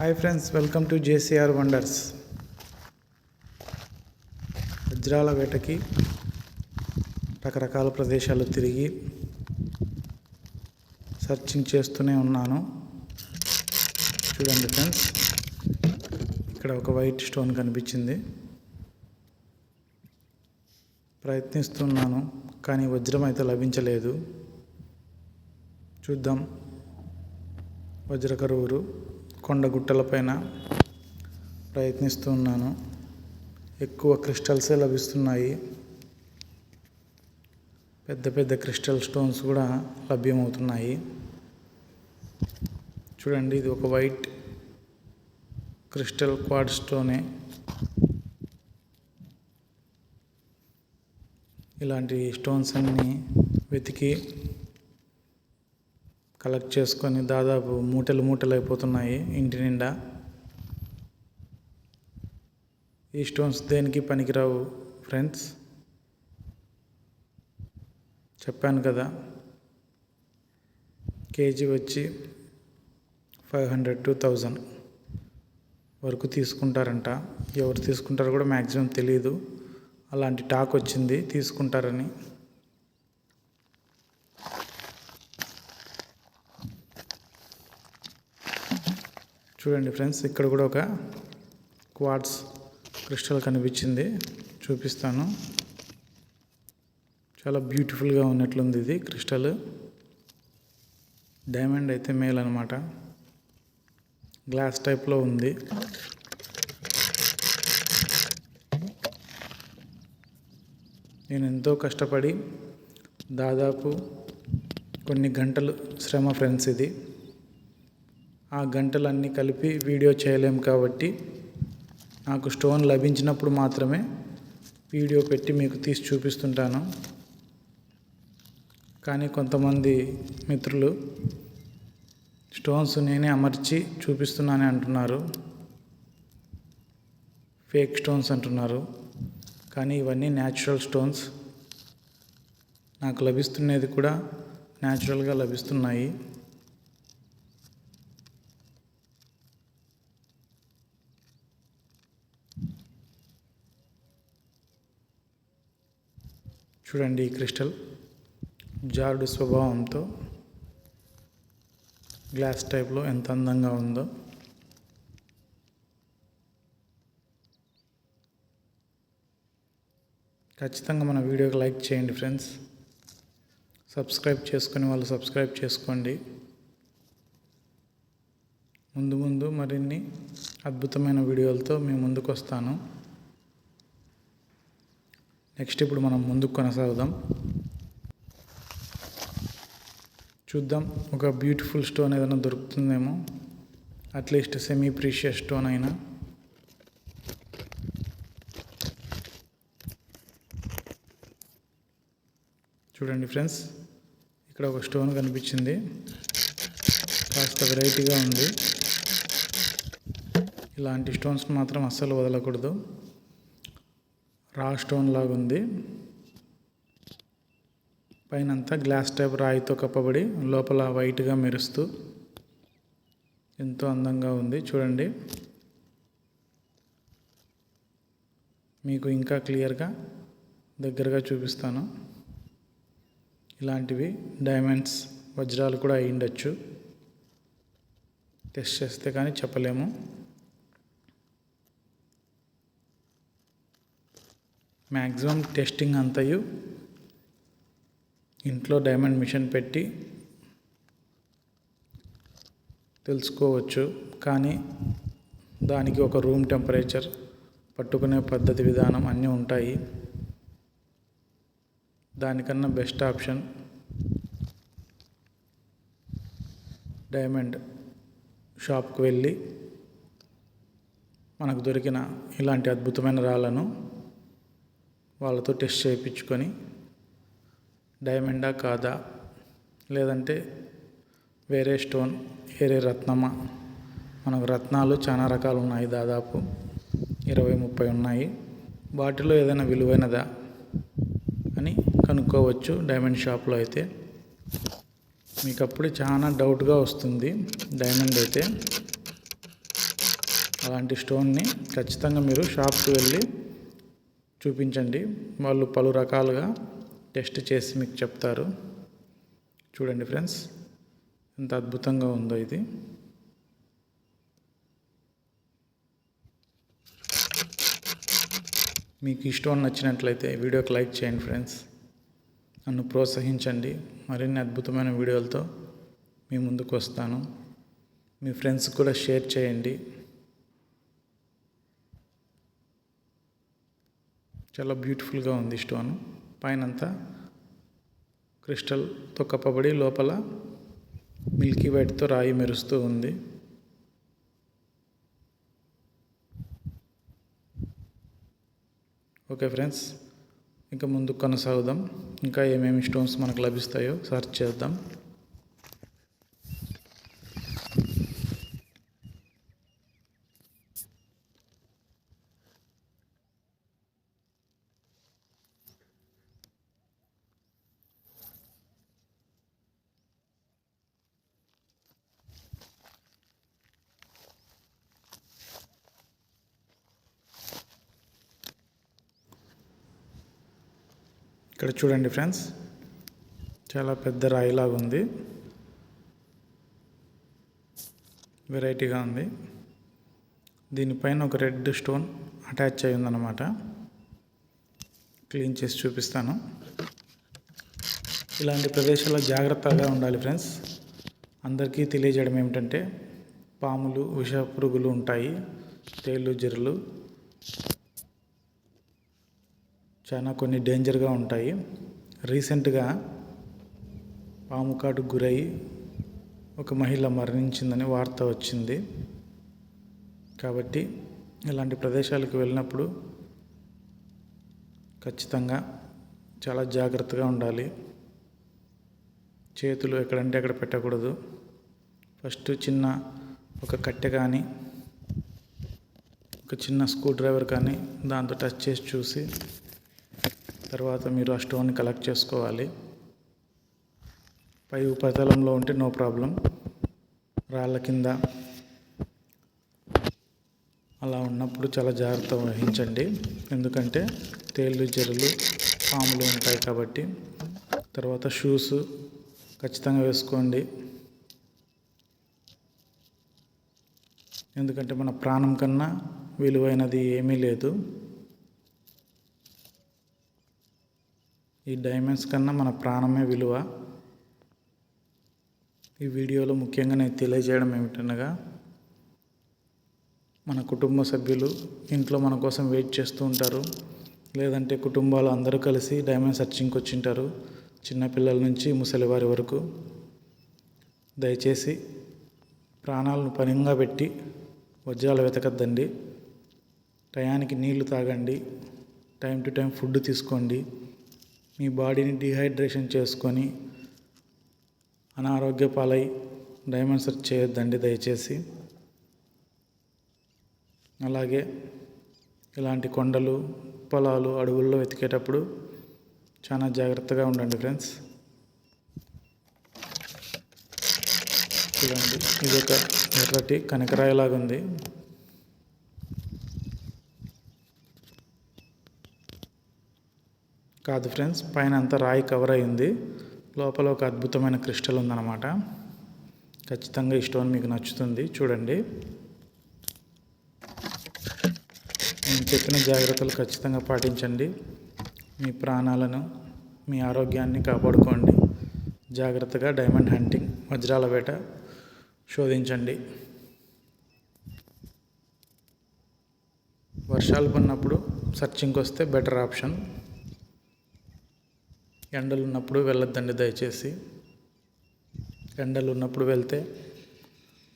Hi friends welcome to JCR wonders వజ్రాల వేటకి రకరకాల ప్రదేశాలు తిరిగి సర్చింగ్ చేస్తూనే ఉన్నాను. చూడండి ఫ్రెండ్స్ ఇక్కడ ఒక వైట్ స్టోన్ కనిపించింది. ప్రయత్నిస్తున్నాను కానీ వజ్రం అయితే లభించలేదు. చూద్దాం వజ్రకరువురు కొండ గుట్టలపైన ప్రయత్నిస్తున్నాను ఎక్కువ క్రిస్టల్సే లభిస్తున్నాయి. పెద్ద పెద్ద క్రిస్టల్ స్టోన్స్ కూడా లభ్యమవుతున్నాయి. చూడండి ఇది ఒక వైట్ క్రిస్టల్ క్వాడ్ స్టోనే. ఇలాంటి స్టోన్స్ అన్నీ వెతికి కలెక్ట్ చేసుకొని దాదాపు మూటలు మూటలు అయిపోతున్నాయి ఇంటి నిండా. ఈ స్టోన్స్ దేనికి పనికిరావు ఫ్రెండ్స్? చెప్పాను కదా. కేజీ వచ్చి ఫైవ్ హండ్రెడ్ టు థౌజండ్ వరకు తీసుకుంటారంట. ఎవరు తీసుకుంటారో కూడా మ్యాక్సిమం తెలియదు అలాంటి టాక్ వచ్చింది తీసుకుంటారని. చూడండి ఫ్రెండ్స్ ఇక్కడ కూడా ఒక క్వాడ్స్ క్రిస్టల్ కనిపించింది. చూపిస్తాను. చాలా బ్యూటిఫుల్గా ఉన్నట్లుంది ఇది క్రిస్టల్. డైమండ్ అయితే మేల్ అనమాట గ్లాస్ టైప్లో ఉంది. నేను ఎంతో కష్టపడి దాదాపు కొన్ని గంటలు శ్రమ ఫ్రెండ్స్ ఇది. ఆ గంటలన్నీ కలిపి వీడియో చేయలేం కాబట్టి నాకు స్టోన్ లభించినప్పుడు మాత్రమే వీడియో పెట్టి మీకు తీసి చూపిస్తుంటాను. కానీ కొంతమంది మిత్రులు స్టోన్స్ నేనే అమర్చి చూపిస్తున్నానని అంటున్నారు. ఫేక్ స్టోన్స్ అంటున్నారు. కానీ ఇవన్నీ న్యాచురల్ స్టోన్స్. నాకు లభిస్తున్నది కూడా న్యాచురల్గా లభిస్తున్నాయి. చూడండి ఈ క్రిస్టల్. జారుడు స్వభావంతో గ్లాస్ టైప్లో ఎంత అందంగా ఉందో. ఖచ్చితంగా మన వీడియోకి లైక్ చేయండి ఫ్రెండ్స్. సబ్స్క్రైబ్ చేసుకుని వాళ్ళు సబ్స్క్రైబ్ చేసుకోండి. ముందు ముందు మరిన్ని అద్భుతమైన వీడియోలతో మీ ముందుకు వస్తాను నెక్స్ట్ ఇప్పుడు మనం ముందుకు కొనసాగుదాం. చూద్దాం ఒక బ్యూటిఫుల్ స్టోన్ ఏదైనా దొరుకుతుందేమో. At least semi precious stone అయినా. చూడండి ఫ్రెండ్స్ ఇక్కడ ఒక స్టోన్ కనిపించింది. కాస్త వెరైటీగా ఉంది. ఇలాంటి స్టోన్స్ మాత్రం అస్సలు వదలకూడదు. రా స్టోన్ లాగా ఉంది పైనంతా గ్లాస్ టైప్ రాయితో కప్పబడి లోపల వైట్గా మెరుస్తూ ఎంతో అందంగా ఉంది. చూడండి. మీకు ఇంకా క్లియర్గా దగ్గరగా చూపిస్తాను. ఇలాంటివి డైమండ్స్ వజ్రాలు కూడా అయ్యిండొచ్చు. టెస్ట్ చేస్తే కానీ చెప్పలేము. మ్యాక్సిమం టెస్టింగ్ అంతయు ఇంట్లో డైమండ్ మిషన్ పెట్టి తెలుసుకోవచ్చు. కానీ దానికి ఒక రూమ్ టెంపరేచర్ పట్టుకునే పద్ధతి విధానం అన్నీ ఉంటాయి. దానికన్నా బెస్ట్ ఆప్షన్ డైమండ్ షాప్కి వెళ్ళి మనకు దొరికిన ఇలాంటి అద్భుతమైన రాళ్ళను వాళ్ళతో టెస్ట్ చేయించుకొని డైమండా కాదా లేదంటే వేరే స్టోన్ వేరే రత్నమా? మనకు రత్నాలు చాలా రకాలు ఉన్నాయి దాదాపు. ఇరవై ముప్పై ఉన్నాయి. వాటిలో ఏదైనా విలువైనదా అని కనుక్కోవచ్చు డైమండ్ షాప్లో అయితే. మీకు అప్పుడు చాలా డౌట్గా వస్తుంది డైమండ్ అయితే. అలాంటి స్టోన్ని ఖచ్చితంగా మీరు షాప్కి వెళ్ళి చూపించండి. వాళ్ళు పలు రకాలుగా టెస్ట్ చేసి మీకు చెప్తారు. చూడండి ఫ్రెండ్స్ ఎంత అద్భుతంగా ఉందో ఇది. మీకు ఇష్టం నచ్చినట్లయితే వీడియోకి లైక్ చేయండి ఫ్రెండ్స్. నన్ను ప్రోత్సహించండి. మరిన్ని అద్భుతమైన వీడియోలతో మీ ముందుకు వస్తాను. మీ ఫ్రెండ్స్ కూడా షేర్ చేయండి. చాలా బ్యూటిఫుల్గా ఉంది స్టోన్. పైనంతా క్రిస్టల్తో కప్పబడి లోపల మిల్కీ వైట్తో రాయి మెరుస్తూ ఉంది. ఓకే ఫ్రెండ్స్ ఇంకా ముందు కొనసాగుదాం. ఇంకా ఏమేమి స్టోన్స్ మనకు లభిస్తాయో సర్చ్ చేద్దాం. ఇక్కడ చూడండి ఫ్రెండ్స్. చాలా పెద్ద రాయిలాగా ఉంది. వెరైటీగా ఉంది. దీనిపైన ఒక రెడ్ స్టోన్ అటాచ్ అయి ఉందన్నమాట. క్లీన్ చేసి చూపిస్తాను. ఇలాంటి ప్రదేశాల్లో జాగ్రత్తగా ఉండాలి ఫ్రెండ్స్. అందరికీ తెలియజేయడం ఏమిటంటే పాములు విష పురుగులు ఉంటాయి. తేళ్ళు జర్రులు. చాలా కొన్ని డేంజర్గా ఉంటాయి. రీసెంట్గా పాము కాటు గురై ఒక మహిళ మరణించిందని వార్త వచ్చింది. కాబట్టి ఇలాంటి ప్రదేశాలకు వెళ్ళినప్పుడు ఖచ్చితంగా చాలా జాగ్రత్తగా ఉండాలి. చేతులు ఎక్కడంటే అక్కడ పెట్టకూడదు. ఫస్ట్ చిన్న ఒక కట్టె కానీ ఒక చిన్న స్క్రూ డ్రైవర్ కానీ దాంతో టచ్ చేసి చూసి తర్వాత మీరు ఆ స్టోన్ని కలెక్ట్ చేసుకోవాలి. పై ఉపరితలంలో ఉంటే నో ప్రాబ్లం. రాళ్ళ కింద అలా ఉన్నప్పుడు చాలా జాగ్రత్త వహించండి. ఎందుకంటే తేళ్ళు జర్రులు పాములు ఉంటాయి కాబట్టి. తర్వాత షూస్ ఖచ్చితంగా వేసుకోండి. ఎందుకంటే మన ప్రాణం కన్నా విలువైనది ఏమీ లేదు. ఈ డైమండ్స్ కన్నా మన ప్రాణమే విలువ. ఈ వీడియోలో ముఖ్యంగా నేను తెలియజేయడం ఏమిటనగా మన కుటుంబ సభ్యులు ఇంట్లో మన కోసం వెయిట్ చేస్తూ ఉంటారు. లేదంటే కుటుంబాలు అందరూ కలిసి డైమండ్ సర్చింగ్కి వచ్చింటారు. చిన్నపిల్లల నుంచి ముసలివారి వరకు. దయచేసి ప్రాణాలను పనిగా పెట్టి వజ్రాలు వెతకద్దండి. టయానికి నీళ్ళు తాగండి. టైం టు టైం ఫుడ్ తీసుకోండి. మీ బాడీని డిహైడ్రేషన్ చేసుకొని అనారోగ్య పాలై డైమండ్ సెర్చ్ చేయొద్దండి దయచేసి. అలాగే ఇలాంటి కొండలు పొలాలు అడవుల్లో వెతికేటప్పుడు చాలా జాగ్రత్తగా ఉండండి ఫ్రెండ్స్. చూడండి ఇది ఒక ఎర్రటి కనకరాయిలాగా ఉంది కాదు ఫ్రెండ్స్ పైన అంతా రాయి కవర్ అయింది. లోపల ఒక అద్భుతమైన క్రిస్టల్ ఉందన్నమాట. ఖచ్చితంగా ఈ స్టోన్ మీకు నచ్చుతుంది చూడండి. నేను చెప్పిన జాగ్రత్తలు ఖచ్చితంగా పాటించండి. మీ ప్రాణాలను మీ ఆరోగ్యాన్ని కాపాడుకోండి. జాగ్రత్తగా డైమండ్ హంటింగ్ వజ్రాల వేట శోధించండి. వర్షాలు పడినప్పుడు సర్చింగ్కి వస్తే బెటర్ ఆప్షన్. ఎండలు ఉన్నప్పుడు వెళ్ళొద్దండి దయచేసి. ఎండలు ఉన్నప్పుడు వెళ్తే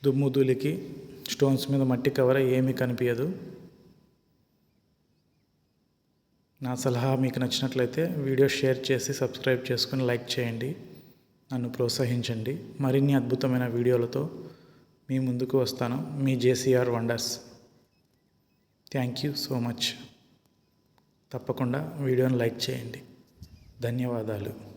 దుమ్ము ధూళికి స్టోన్స్ మీద మట్టి కవర్ ఏమీ కనిపించదు నా సలహా మీకు నచ్చినట్లయితే వీడియో షేర్ చేసి సబ్స్క్రైబ్ చేసుకుని లైక్ చేయండి. నన్ను ప్రోత్సహించండి. మరిన్ని అద్భుతమైన వీడియోలతో మీ ముందుకు వస్తాను. మీ JCR wonders. Thank you so much. తప్పకుండా వీడియోని లైక్ చేయండి. ధన్యవాదాలు.